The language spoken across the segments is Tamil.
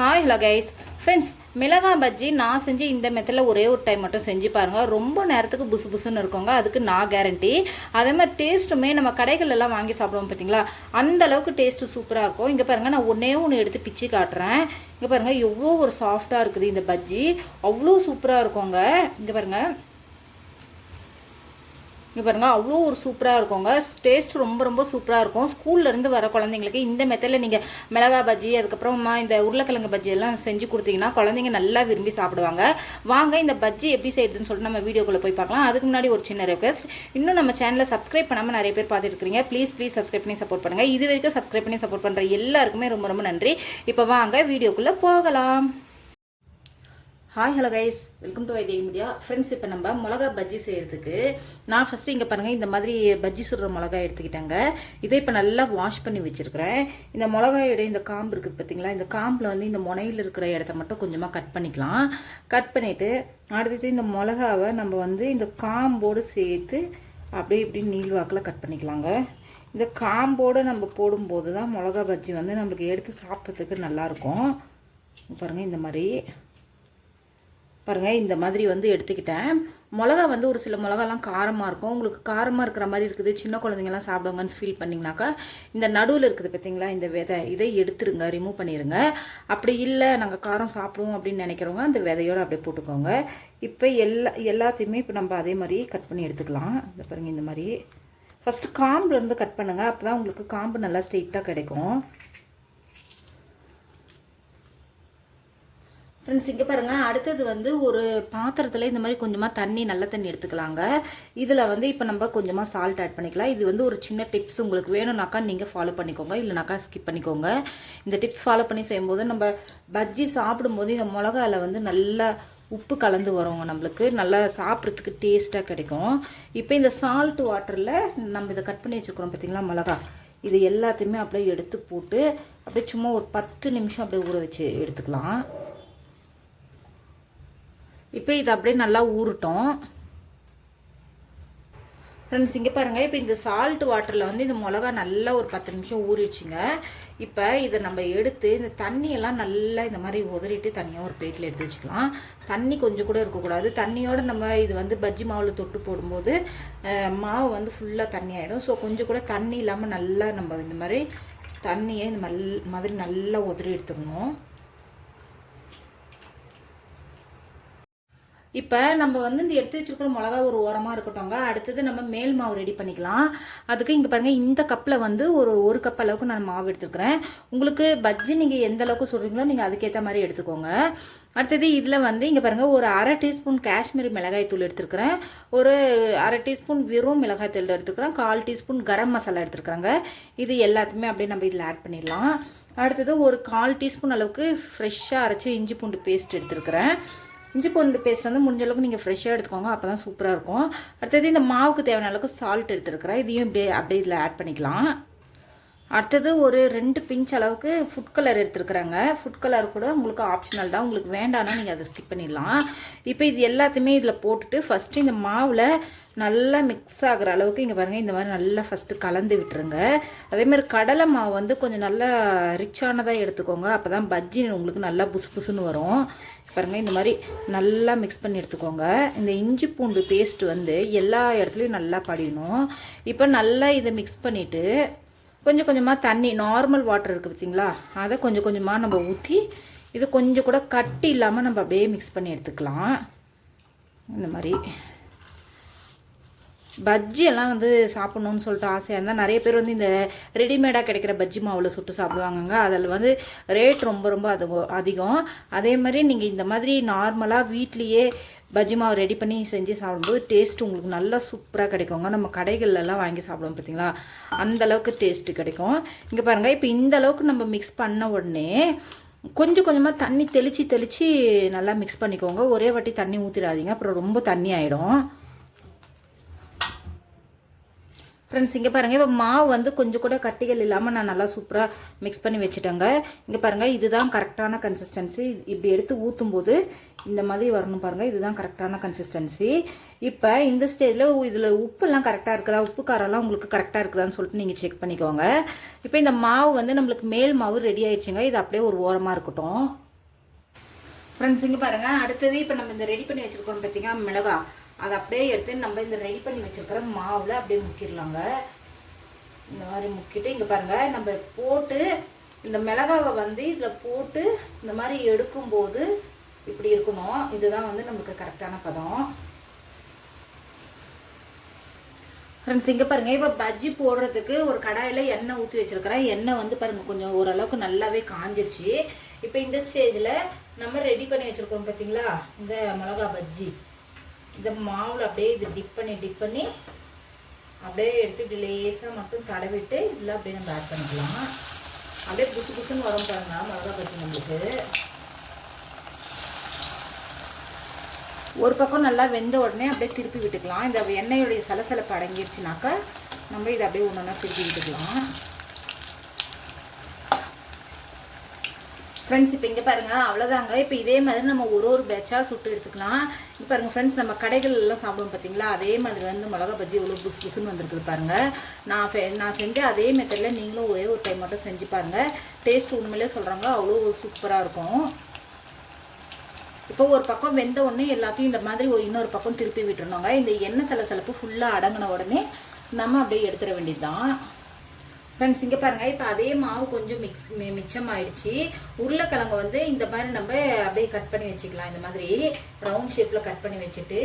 ஹாய் ஹலோ கைஸ் ஃப்ரெண்ட்ஸ் மிளகா பஜ்ஜி நான் செஞ்சு இந்த மெத்தடில் ஒரே ஒரு டைம் மட்டும் செஞ்சு பாருங்கள் ரொம்ப நேரத்துக்கு புசு புசுன்னு இருக்கோங்க. அதுக்கு நான் கேரண்டி அதே மாதிரி டேஸ்ட்டுமே நம்ம கடைகளெல்லாம் வாங்கி சாப்பிடுவோம் பார்த்தீங்களா அந்த அளவுக்கு டேஸ்ட்டு சூப்பராக இருக்கும். இங்கே பாருங்கள் நான் ஒன்றே ஒன்று எடுத்து பிச்சு காட்டுறேன். இங்கே பாருங்கள் எவ்வளோ ஒரு சாஃப்டாக இருக்குது இந்த பஜ்ஜி. அவ்வளோ சூப்பராக இருக்குங்க. இங்கே பாருங்கள் இங்கே பாருங்கள் அவ்வளோ ஒரு சூப்பராக இருக்குங்க. டேஸ்ட் ரொம்ப ரொம்ப சூப்பராக இருக்கும். ஸ்கூல்லேருந்து வர குழந்தைங்களுக்கு இந்த மெத்தடில் நீங்கள் மிளகா பஜ்ஜி அதுக்கப்புறமா இந்த உருளைக்கிழங்கு பஜ்ஜி எல்லாம் செஞ்சு கொடுத்தீங்கன்னா குழந்தைங்க நல்லா விரும்பி சாப்பிடுவாங்க. வாங்க இந்த பஜ்ஜி எப்படி செய்யுதுன்னு சொல்லிட்டு நம்ம வீடியோக்குள்ளே போய் பார்க்கலாம். அதுக்கு முன்னாடி ஒரு சின்ன ரெக்வஸ்ட் இன்னும் நம்ம சேனலை சப்ஸ்கிரைப் பண்ணாமல் நிறைய பேர் பார்த்துருக்கீங்க ப்ளீஸ் ப்ளீஸ் சப்ஸ்கிரைப் பண்ணி சப்போர்ட் பண்ணுங்கள் இது வரைக்கும் சப்ஸ்கிரைப் பண்ணி சப்போர்ட் பண்ணுற எல்லாருக்குமே ரொம்ப ரொம்ப நன்றி. இப்போ வாங்க வீடியோக்குள்ளே போகலாம். Hi hello guys welcome to Vaithya media friends இப்போ நம்ம மிளகா பஜ்ஜி செய்கிறதுக்கு நான் ஃபஸ்ட்டு இங்கே பாருங்கள் இந்த மாதிரி பஜ்ஜி சுடுற மிளகா எடுத்துக்கிட்டேங்க. இதை இப்போ நல்லா வாஷ் பண்ணி வச்சுருக்கிறேன். இந்த மிளகாயோட இந்த காம்பு இருக்குது பார்த்தீங்களா இந்த காம்பில் வந்து இந்த முனையில் இருக்கிற இடத்த மட்டும் கொஞ்சமாக கட் பண்ணிக்கலாம். கட் பண்ணிவிட்டு அடுத்தது இந்த மிளகாவை நம்ம வந்து இந்த காம்போடு சேர்த்து அப்படியே இப்படி நீள்வாக்கில் கட் பண்ணிக்கலாங்க. இந்த காம்போடு நம்ம போடும்போது தான் மிளகா பஜ்ஜி வந்து நம்மளுக்கு எடுத்து சாப்பிட்றதுக்கு நல்லாயிருக்கும் பாருங்கள் இந்த மாதிரி. பாருங்கள் இந்த மாதிரி வந்து எடுத்துக்கிட்டேன். மிளகா வந்து ஒரு சில மிளகாலாம் காரமாக இருக்கும். உங்களுக்கு காரமாக இருக்கிற மாதிரி இருக்குது. சின்ன குழந்தைங்கலாம் சாப்பிடுவாங்கன்னு ஃபீல் பண்ணிங்கனாக்கா இந்த நடுவில் இருக்குது பார்த்தீங்களா இந்த விதை இதை எடுத்துருங்க ரிமூவ் பண்ணிடுங்க அப்படி இல்லை நாங்கள் காரம் சாப்பிடுவோம் அப்படின்னு நினைக்கிறவங்க அந்த விதையோடு அப்படியே போட்டுக்கோங்க. இப்போ எல்லா எல்லாத்தையுமே இப்போ நம்ம அதே மாதிரி கட் பண்ணி எடுத்துக்கலாம். இந்த பாருங்கள் இந்த மாதிரி. ஃபஸ்ட்டு காம்புலேருந்து கட் பண்ணுங்கள் அப்போ தான் உங்களுக்கு காம்பு நல்லா ஸ்ட்ரெயிட்டாக கிடைக்கும். ஃப்ரெண்ட்ஸ் இங்கே பாருங்கள் அடுத்தது வந்து ஒரு பாத்திரத்தில் இந்த மாதிரி கொஞ்சமாக தண்ணி நல்ல தண்ணி எடுத்துக்கலாங்க. இதில் வந்து இப்போ நம்ம கொஞ்சமாக சால்ட் ஆட் பண்ணிக்கலாம். இது வந்து ஒரு சின்ன டிப்ஸ் உங்களுக்கு வேணும்னாக்கா நீங்கள் ஃபாலோ பண்ணிக்கோங்க. இல்லைனாக்கா ஸ்கிப் பண்ணிக்கோங்க. இந்த டிப்ஸ் ஃபாலோ பண்ணி செய்யும்போது நம்ம பஜ்ஜி சாப்பிடும்போது இந்த மிளகாவில் வந்து நல்லா உப்பு கலந்து வருங்க நம்மளுக்கு. நல்லா சாப்பிட்றதுக்கு டேஸ்ட்டாக கிடைக்கும். இப்போ இந்த சால்ட் வாட்டரில் நம்ம இதை கட் பண்ணி வச்சுருக்கிறோம் பார்த்திங்களா மிளகா? இது எல்லாத்தையுமே அப்படியே எடுத்து போட்டு அப்படியே சும்மா ஒரு பத்து நிமிஷம் அப்படியே ஊற வச்சு எடுத்துக்கலாம். இப்போ இது அப்படியே நல்லா ஊறட்டும். ஃப்ரெண்ட்ஸ் இங்கே பாருங்கள் இப்போ இந்த சால்ட் வாட்டரில் வந்து இந்த மிளகா நல்லா ஒரு பத்து நிமிஷம் ஊறிடுச்சுங்க. இப்போ இதை நம்ம எடுத்து இந்த தண்ணியெல்லாம் நல்லா இந்த மாதிரி உதறிட்டு தனியாக ஒரு பிளேட்டில் எடுத்து வச்சுக்கலாம். தண்ணி கொஞ்சம் கூட இருக்கக்கூடாது. தண்ணியோடு நம்ம இது வந்து பஜ்ஜி மாவில் தொட்டு போடும்போது மாவு வந்து ஃபுல்லாக தண்ணி ஆகிடும் ஸோ கொஞ்சம் கூட தண்ணி இல்லாமல் நல்லா நம்ம இந்த மாதிரி தண்ணியை இந்த மாதிரி நல்லா உதறி எடுத்துடணும். இப்போ நம்ம வந்து இந்த எடுத்து வச்சுருக்கிற மிளகா ஒரு ஓரமாக இருக்கட்டும்ங்க. அடுத்தது நம்ம மேல் மாவு ரெடி பண்ணிக்கலாம். அதுக்கு இங்கே பாருங்கள் இந்த கப்பில் வந்து ஒரு ஒரு கப் அளவுக்கு நான் மாவு எடுத்துக்கிறேன். உங்களுக்கு பஜ்ஜி நீங்கள் எந்த அளவுக்கு சொல்கிறீங்களோ நீங்கள் அதுக்கேற்ற மாதிரி எடுத்துக்கோங்க. அடுத்தது இதில் வந்து இங்கே பாருங்கள் ஒரு அரை டீஸ்பூன் காஷ்மீரி மிளகாய் தூள் எடுத்துருக்கிறேன் ஒரு அரை டீஸ்பூன் வெறும் மிளகாய் தூள் எடுத்துக்கிறேன். கால் டீஸ்பூன் கரம் மசாலா எடுத்துருக்குறாங்க இது எல்லாத்தையுமே அப்படியே நம்ம இதில் ஆட் பண்ணிடலாம். அடுத்தது ஒரு கால் டீஸ்பூன் அளவுக்கு ஃப்ரெஷ்ஷாக அரைச்சி இஞ்சி பூண்டு பேஸ்ட் எடுத்துருக்கிறேன் இஞ்சி பூண்டு பேஸ்ட் வந்து முடிஞ்ச அளவுக்கு நீங்கள் ஃப்ரெஷ்ஷாக எடுத்துக்கோங்க அப்போ தான் சூப்பராக இருக்கும். அடுத்தது இந்த மாவுக்கு தேவையான அளவுக்கு சால்ட் எடுத்துருக்கிறேன். இதையும் இப்படியே அப்படியே இதில் ஆட் பண்ணிக்கலாம். அடுத்தது ஒரு ரெண்டு பிஞ்ச் அளவுக்கு ஃபுட் கலர் எடுத்துருக்குறாங்க. ஃபுட் கலர் கூட உங்களுக்கு ஆப்ஷனல் தான். உங்களுக்கு வேண்டாம்னா நீங்கள் அதை ஸ்கிப் பண்ணிடலாம். இப்போ இது எல்லாத்தையுமே இதில் போட்டுட்டு ஃபஸ்ட்டு இந்த மாவில் நல்லா மிக்ஸ் ஆகிற அளவுக்கு இங்கே பாருங்கள் இந்த மாதிரி நல்லா ஃபஸ்ட்டு கலந்து விட்டுருங்க. அதேமாதிரி கடலை மாவு வந்து கொஞ்சம் நல்லா ரிச்சானதாக எடுத்துக்கோங்க. அப்போ தான் பஜ்ஜி உங்களுக்கு நல்லா புசு புசுன்னு வரும். பாருங்கள் இந்த மாதிரி நல்லா மிக்ஸ் பண்ணி எடுத்துக்கோங்க. இந்த இஞ்சி பூண்டு பேஸ்ட் வந்து எல்லா இடத்துலையும் நல்லா படியணும். இப்போ நல்லா இதை மிக்ஸ் பண்ணிவிட்டு கொஞ்சம் கொஞ்சமாக தண்ணி நார்மல் வாட்டர் இருக்குது பார்த்தீங்களா அதை கொஞ்சம் கொஞ்சமாக நம்ம ஊற்றி இது கொஞ்சம் கூட கட்டி இல்லாமல் நம்ம அப்படியே மிக்ஸ் பண்ணி எடுத்துக்கலாம். இந்த மாதிரி. பஜ்ஜி எல்லாம் வந்து சாப்பிட்ணுன்னு சொல்லிட்டு ஆசையாக இருந்தால் நிறைய பேர் வந்து இந்த ரெடிமேடாக கிடைக்கிற பஜ்ஜி மாவில் சுட்டு சாப்பிடுவாங்கங்க. அதில் வந்து ரேட் ரொம்ப ரொம்ப அது அதிகம். அதே மாதிரி நீங்கள் இந்த மாதிரி நார்மலாக வீட்லேயே பஜ்ஜி மாவு ரெடி பண்ணி செஞ்சு சாப்பிடும்போது டேஸ்ட் உங்களுக்கு நல்லா சூப்பராக கிடைக்குங்க. நம்ம கடைகள்லாம் வாங்கி சாப்பிடுவோம் பார்த்தீங்களா அந்த அளவுக்கு டேஸ்ட்டு கிடைக்கும். இங்கே பாருங்கள் இப்போ இந்த அளவுக்கு நம்ம மிக்ஸ் பண்ண உடனே கொஞ்சம் கொஞ்சமாக தண்ணி தெளித்து தெளித்து நல்லா மிக்ஸ் பண்ணிக்கோங்க. ஒரே வாட்டி தண்ணி ஊற்றிடாதீங்க அப்புறம் ரொம்ப தண்ணி ஆகிடும் ஃப்ரெண்ட்ஸ் இங்கே பாருங்கள் இப்போ மாவு வந்து கொஞ்சம் கூட கட்டிகள் இல்லாமல் நான் நல்லா சூப்பராக மிக்ஸ் பண்ணி வச்சுட்டேங்க. இங்கே பாருங்கள் இதுதான் கரெக்டான கன்சிஸ்டன்சி இப்படி எடுத்து ஊற்றும் போது இந்த மாதிரி வரணும் பாருங்கள் இதுதான் கரெக்டான கன்சிஸ்டன்சி இப்போ இந்த ஸ்டேஜில் இதில் உப்புலாம் கரெக்டாக இருக்குதா? உப்பு காரம்லாம் உங்களுக்கு கரெக்டாக இருக்குதான்னு சொல்லிட்டு நீங்கள் செக் பண்ணிக்கோங்க. இப்போ இந்த மாவு வந்து நம்மளுக்கு மேல் மாவு ரெடி ஆயிடுச்சுங்க. இது அப்படியே ஒரு ஓரமாக இருக்கட்டும். ஃப்ரெண்ட்ஸ் இங்கே பாருங்கள் அடுத்தது இப்போ நம்ம இந்த ரெடி பண்ணி வச்சுருக்கோம் பார்த்தீங்கன்னா மிளகா. அதை அப்படியே எடுத்து நம்ம இந்த ரெடி பண்ணி வச்சுருக்கிற மாவில் அப்படியே முக்கிடலாங்க இந்த மாதிரி முக்கிட்டு இங்கே பாருங்கள் நம்ம போட்டு இந்த மிளகாவை வந்து இதில் போட்டு இந்த மாதிரி எடுக்கும்போது இப்படி இருக்கணும். இதுதான் வந்து நமக்கு கரெக்டான பதம். ஃப்ரெண்ட்ஸ் இங்கே பாருங்கள் இப்போ பஜ்ஜி போடுறதுக்கு ஒரு கடாயில் எண்ணெய் ஊற்றி வச்சுருக்கிறேன். எண்ணெய் வந்து பாருங்கள் கொஞ்சம் ஓரளவுக்கு நல்லாவே காஞ்சிருச்சு. இப்போ இந்த ஸ்டேஜில் நம்ம ரெடி பண்ணி வச்சுருக்கோம் பார்த்தீங்களா இந்த மிளகா பஜ்ஜி. இந்த மாவில் அப்படியே இது டிப் பண்ணி டிப் பண்ணி அப்படியே எடுத்து லேசாக மட்டும் தடவிட்டு இதில் அப்படியே நம்ம ஆட் பண்ணிக்கலாம். அப்படியே புசு புசுன்னு வரும் பாருங்க மிளகா பற்றி நம்மளுக்கு. ஒரு பக்கம் நல்லா வெந்த உடனே அப்படியே திருப்பி விட்டுக்கலாம். இந்த எண்ணெயுடைய சலசலப்பு அடங்கிடுச்சுனாக்கா நம்ம இதை அப்படியே ஒன்று ஒன்றா திருப்பி விட்டுக்கலாம். ஃப்ரெண்ட்ஸ் இப்போ இங்கே பாருங்கள் அவ்வளோதாங்க இப்போ இதே மாதிரி நம்ம ஒரு ஒரு பேட்சாக சுட்டு எடுத்துக்கலாம். இப்போ பாருங்கள் ஃப்ரெண்ட்ஸ் நம்ம கடைகள் எல்லாம் சாப்பிடுவோம் பார்த்தீங்களா அதே மாதிரி வந்து மிளகா பஜ்ஜி இவ்வளோ புஸ் புசுன்னு வந்திருக்குது பாருங்கள் நான் நான் செஞ்ச அதே மெத்தடில் நீங்களும் ஒரே ஒரு டைம் மட்டும் செஞ்சு பாருங்கள் டேஸ்ட் உண்மையிலே சொல்கிறாங்க அவ்வளோ சூப்பராக இருக்கும். இப்போ ஒரு பக்கம் வெந்த உடனே எல்லாத்தையும் இந்த மாதிரி ஒரு இன்னொரு பக்கம் திருப்பி விட்டுருந்தோங்க இந்த எண்ணெய் சில சிலப்பு ஃபுல்லாக அடங்கின உடனே நம்ம அப்படியே எடுத்துட வேண்டியது தான் ஃப்ரெண்ட்ஸ் இங்கே பாருங்கள் இப்போ அதே மாவு கொஞ்சம் மிக்ஸ் மி- மிச்சமாயிடுச்சு. உருளைக்கிழங்கு வந்து இந்த மாதிரி நம்ம அப்படியே கட் பண்ணி வச்சுக்கலாம். இந்த மாதிரி ரவுண்ட் ஷேப்பில் கட் பண்ணி வச்சுட்டு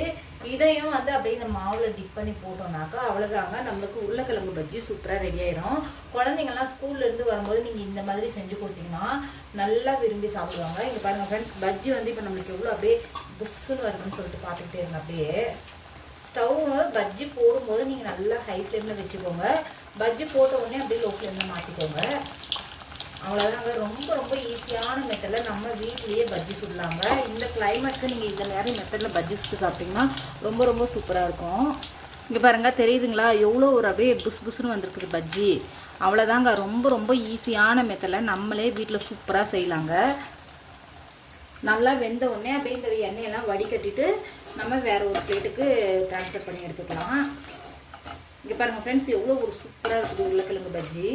இதையும் வந்து அப்படியே இந்த மாவில் டிப் பண்ணி போட்டோம்னாக்கா அவ்வளோதாங்க நம்மளுக்கு உருளைக்கிழங்கு பஜ்ஜி சூப்பராக ரெடி ஆயிரும். குழந்தைங்கள்லாம் ஸ்கூல்லேருந்து வரும்போது நீங்கள் இந்த மாதிரி செஞ்சு கொடுத்தீங்கன்னா நல்லா விரும்பி சாப்பிடுவாங்க. இங்கே பாருங்கள் ஃப்ரெண்ட்ஸ் பஜ்ஜி வந்து இப்போ நம்மளுக்கு எவ்வளோ அப்படியே புஷ்ஷுன்னு வருதுன்னு சொல்லிட்டு பார்த்துக்கிட்டே இருங்க அப்படியே. ஸ்டவ் பஜ்ஜி போடும்போது நீங்கள் நல்லா ஹை ஃப்ளேமில் வச்சுக்கோங்க. பஜ்ஜி போட்ட உடனே அப்படியே லோ ஃப்ளேமில் மாற்றிக்கோங்க அவ்வளோதாங்க ரொம்ப ரொம்ப ஈஸியான மெத்தடில் நம்ம வீட்லேயே பஜ்ஜி சுடலாங்க. இந்த கிளைமேட்க்கு நீங்கள் இந்த நேரம் மெத்தடில் பஜ்ஜி சுட்டு சாப்பிட்டீங்கன்னா ரொம்ப ரொம்ப சூப்பராக இருக்கும். இங்கே பாருங்க தெரியுதுங்களா? எவ்வளோ ஒரு அப்படியே புஸ் புஸ்னு வந்திருக்குது பஜ்ஜி அவ்வளோதாங்க ரொம்ப ரொம்ப ஈஸியான மெத்தடில் நம்மளே வீட்டில் சூப்பராக செய்யலாங்க. நல்லா வெந்த உடனே அப்படியே இந்த எண்ணெயெல்லாம் வடிகட்டிட்டு நம்ம வேறு ஒரு பிளேட்டுக்கு ட்ரான்ஸ்ஃபர் பண்ணி எடுத்துக்கலாம். இங்கே பாருங்கள் ஃப்ரெண்ட்ஸ் எவ்வளோ ஒரு சூப்பராக இருக்குது உருளைக்கிழங்கு பஜ்ஜி.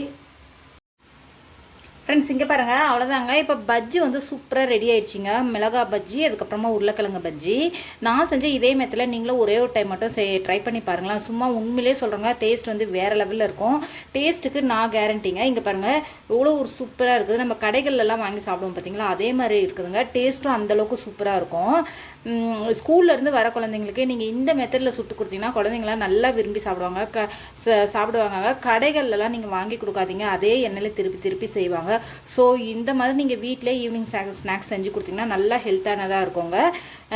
ஃப்ரெண்ட்ஸ் இங்கே பாருங்கள் அவ்வளோதாங்க இப்போ பஜ்ஜி வந்து சூப்பராக ரெடி ஆயிடுச்சிங்க. மிளகா பஜ்ஜி அதுக்கப்புறமா உருளைக்கிழங்கு பஜ்ஜி. நான் செஞ்ச இதே மெத்தில் நீங்களும் ஒரே ஒரு டைம் மட்டும் செய் ட்ரை பண்ணி பாருங்களேன். சும்மா உண்மையிலே சொல்கிறேங்க டேஸ்ட் வந்து வேறு லெவலில் இருக்கும். டேஸ்ட்டுக்கு நான் கேரண்டிங்க இங்கே பாருங்கள் எவ்வளோ ஒரு சூப்பராக இருக்குது. நம்ம கடைகள்லாம் வாங்கி சாப்பிடுவோம் பார்த்தீங்களா அதே மாதிரி இருக்குதுங்க. டேஸ்ட்டும் அந்தளவுக்கு சூப்பராக இருக்கும். ஸ்கூல்லேருந்து ஸ்கூல்ல இருந்து வர குழந்தைங்களுக்கு நீங்கள் இந்த மெத்தடில் சுட்டு கொடுத்தீங்கன்னா குழந்தைங்களாம் நல்லா விரும்பி சாப்பிடுவாங்க. க ச- சாப்பிடுவாங்க. கடைகள்லாம் நீங்கள் வாங்கி கொடுக்காதீங்க. அதே எண்ணெயில் திருப்பி திருப்பி செய்வாங்க. ஸோ இந்த மாதிரி நீங்கள் வீட்டிலே ஈவினிங் ஸ்நாக்ஸ் செஞ்சு கொடுத்தீங்கன்னா நல்லா ஹெல்த்தானதாக இருக்குங்க.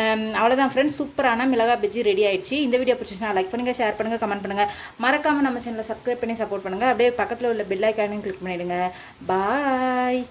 Um, அவ்வளோதான் ஃப்ரெண்ட்ஸ் சூப்பரான மிளகா பஜ்ஜி ரெடி ஆயிடுச்சு. இந்த வீடியோ பிடிச்சிச்சுன்னா லைக் பண்ணுங்கள் ஷேர் பண்ணுங்கள் கமெண்ட் பண்ணுங்கள் மறக்காமல் நம்ம சேனலை சப்ஸ்கிரைப் பண்ணி சப்போர்ட் பண்ணுங்கள் அப்படியே பக்கத்தில் உள்ள பெல் ஐக்கானையும் கிளிக் பண்ணிவிடுங்க பாய்